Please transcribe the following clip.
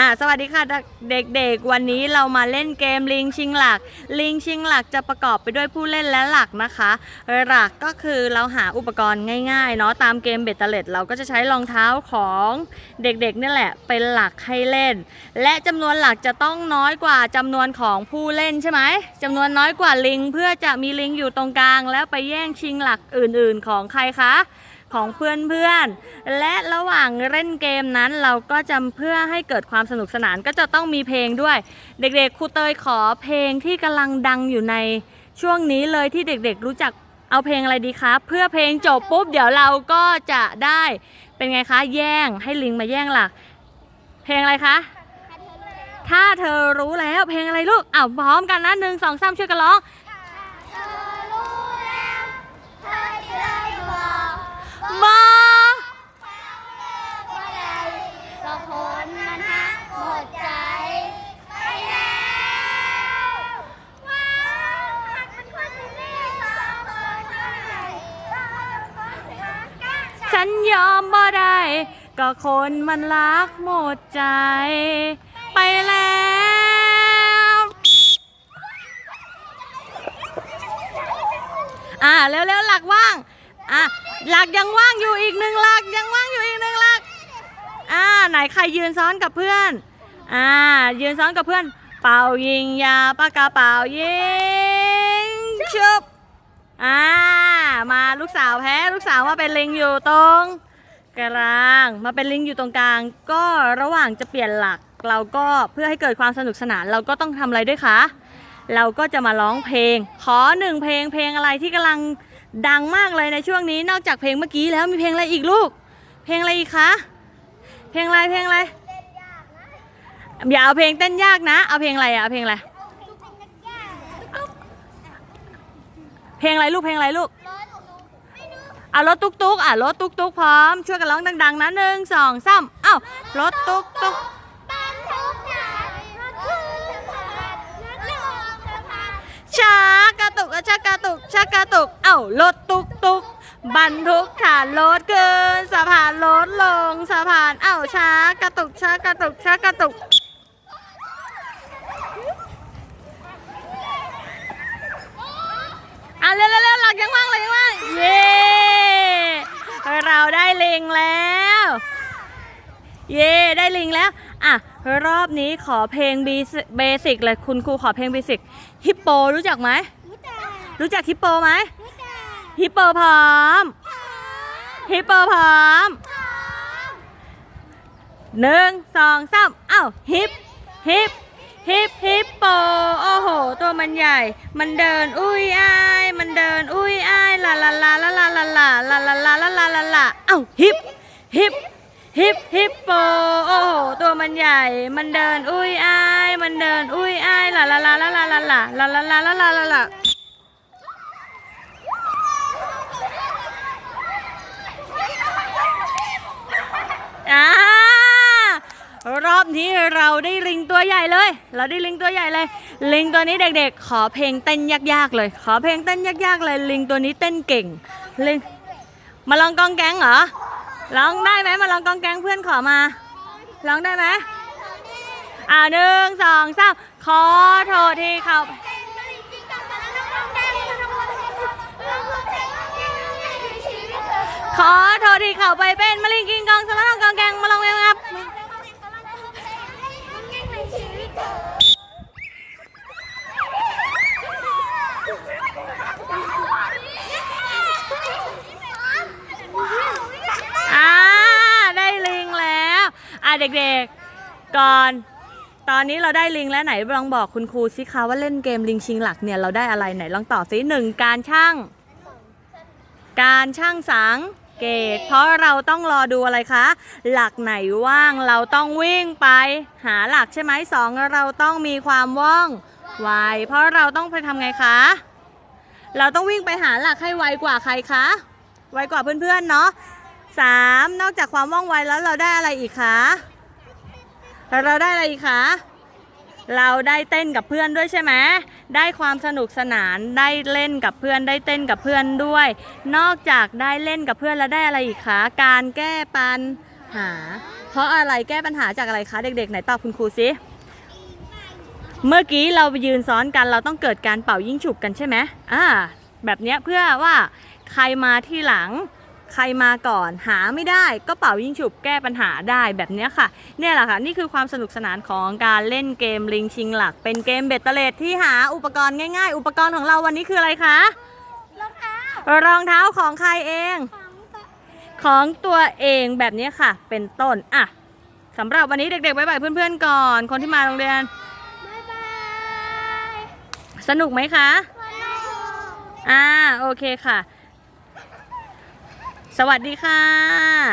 อ่าสวัสดีค่ะเด็กๆ วันนี้เรามาเล่นเกมลิงชิงหลัก ลิงชิงหลักจะประกอบไปด้วยผู้เล่นและหลักนะคะ หลักก็คือเราหาอุปกรณ์ง่ายๆเนาะตามเกมเบตเตอร์เลตเราก็จะใช้รองเท้าของเด็กๆนี่แหละเป็นหลักให้เล่น และจำนวนหลักจะต้องน้อยกว่าจำนวนของผู้เล่นใช่ไหมจำนวนน้อยกว่าลิงเพื่อจะมีลิงอยู่ตรงกลาง แล้วไปแย่งชิงหลักอื่น ๆ ของใครคะ ของเพื่อนๆ และระหว่างเล่นเกมนั้นเราก็จะเพื่อให้เกิดความสนุกสนานก็จะต้องมีเพลงด้วย เด็กๆครูเตยขอเพลงที่กำลังดังอยู่ในช่วงนี้เลยที่เด็กๆรู้จักเอาเพลงอะไรดีคะเพื่อเพลงจบปุ๊บเดี๋ยวเราก็จะได้เป็นไงคะ แย่งให้ลิงมาแย่งหลัก เพลงอะไรคะ ถ้าเธอรู้แล้วเพลงอะไรลูกอ้าวพร้อมกันนะหนึ่งสองสามช่วยกันร้อง ยอมบ่ได้ ก็คนมันรักหมดใจ ไปแล้วอ่าเร็วๆหลักว่างอะหลักยังว่างอยู่อีกหนึ่งหลักยังว่างอยู่อีกหนึ่งหลักอ่าไหนใครยืนซ้อนกับเพื่อนอ่ายืนซ้อนกับเพื่อน เป่ายิงยาปากกาเป่ายิงชุบ อ่า มาลู กสาวแพ้ลูกสาวมาเป็นลิงอยู่ตรงกลางมาเป็นลิงอยู่ตรงกลาง ก็ระหว่างจะเปลี่ยนหลัก เราก็เพื่อให้เกิดความสนุกสนาน เราก็ต้องทำอะไรด้วยคะเราก็จะมาร้องเพลง ขอหนึ่งเพลงเพลงอะไรที่กำลังดังมากเลยในช่วงนี้นอกจากเพลงเมื่อกี้แล้วมีเพลงอะไรอีกลูก เพลงอะไรอีกคะเพลงอะไรเพลงอะไรอย่าเอาเพลงเต้นยากนะ เอาเพลงอะไรอะเอาเพลงอะไรเพลงอะไรลูกเพลงอะไรลูก อะรถตุ๊กตุ๊กอะรถตุ๊กตุ๊กพร้อม ช่วยกันร้องดัง ๆนะหนึ่งสองสามเอ้ารถตุ๊กตุ๊กบ้านทุกข่างรถคือสะพานรถลงสะพานช้ากระตุกช้ากระตุกช้ากระตุก เอ้ารถตุ๊กตุ๊กบรรทุกฐานรถเกินสะพานรถลงสะพาน เอ้าช้ากระตุกช้ากระตุกช้ากระตุกอะเร็ว ๆๆหลักยังว่างเลยยังว่างเย้เราได้ลิงแล้ว เย่ได้ลิงแล้วอะรอบนี้ขอเพลงเบสิกเลยคุณครูขอเพลงเบสิกฮิปโปรู้จักไหมรู้จักรู้จักฮิปโปไหมรู้จักฮิปโปพร้อมฮิปโปพร้อมหนึ่งสองสามเอ้าฮิปฮิป ฮิปฮิปโปโอ้โห ตัวมันใหญ่ มันเดินอุ้ยอ้ายมันเดินอุ้ยอ้ายลาลาลาลาลาลาลาลาลาลาลาลาลาลาเอ้าฮิปฮิปฮิปฮิปโปโอ้โห ตัวมันใหญ่ มันเดินอุ้ยอ้ายมันเดินอุ้ยอ้ายลาลาลาลาลาลาลาลาลาลาลาลาลาลา อ่ารอบนี้ เราได้ลิงตัวใหญ่เลย เราได้ลิงตัวใหญ่เลย ลิงตัวนี้เด็กๆ ขอเพลงเต้นยากๆเลย ขอเพลงเต้นยากๆเลย ลิงตัวนี้เต้นเก่ง ลิง มาลองกองแกงเหรอร้องได้ไหมมาลองกองแกงเพื่อนขอมาร้องได้ไหมอ่าหนึ่งสองสามขอโทษที่เขาขอโทษที่เขาไปเป็นมะลิงกิงกองสารนองกองแกงมาลองแมวครับ อ่าได้ลิงแล้ว อ่า เด็กๆ ก่อน ตอนนี้เราได้ลิงแล้วไหนลองบอกคุณครูสิคะว่าเล่นเกมลิงชิงหลักเนี่ยเราได้อะไรไหนลองตอบสิหนึ่งการช่าง การช่างสังเกต เพราะเราต้องรอดูอะไรคะ หลักไหนว่างเราต้องวิ่งไป หาหลักใช่ไหมสองเราต้องมีความว่องไวเพราะเราต้องไปทำไงคะ เราต้องวิ่งไปหาหลักให้ไวกว่าใครคะ ไวกว่าเพื่อนๆเนาะ สามนอกจากความว่องไวแล้วเราได้อะไรอีกคะเราได้อะไรอีกคะเราได้เต้นกับเพื่อนด้วยใช่ไหมได้ความสนุกสนานได้เล่นกับเพื่อนได้เต้นกับเพื่อนด้วย นอกจากได้เล่นกับเพื่อนแล้วได้อะไรอีกคะการแก้ปัญหา เพราะอะไรแก้ปัญหาจากอะไรคะเด็กๆไหนตอบคุณครูซิเมื่อกี้เรายืนซ้อนกันเราต้องเกิดการเป่ายิ่งฉุบกันใช่ไหมอ่าแบบเนี้ยเพื่อว่าใครมาที่หลัง ใครมาก่อนหาไม่ได้ก็เป่ายิ่งฉุบแก้ปัญหาได้แบบเนี้ยค่ะ เนี่ยแหละค่ะ นี่คือความสนุกสนานของการเล่นเกมลิงชิงหลัก เป็นเกมเบ็ดเตล็ดที่หาอุปกรณ์ง่ายๆ อุปกรณ์ของเราวันนี้คืออะไรคะรองเท้ารองเท้าของใครเอง ของตัวของตัวเองแบบนี้ค่ะ เป็นต้นอะสำหรับวันนี้เด็กๆบ๊ายบายเพื่อนๆก่อน คนที่มาโรงเรียนบ๊ายบายสนุกไหมคะวันนี้อ่าโอเคค่ะ สวัสดีค่ะ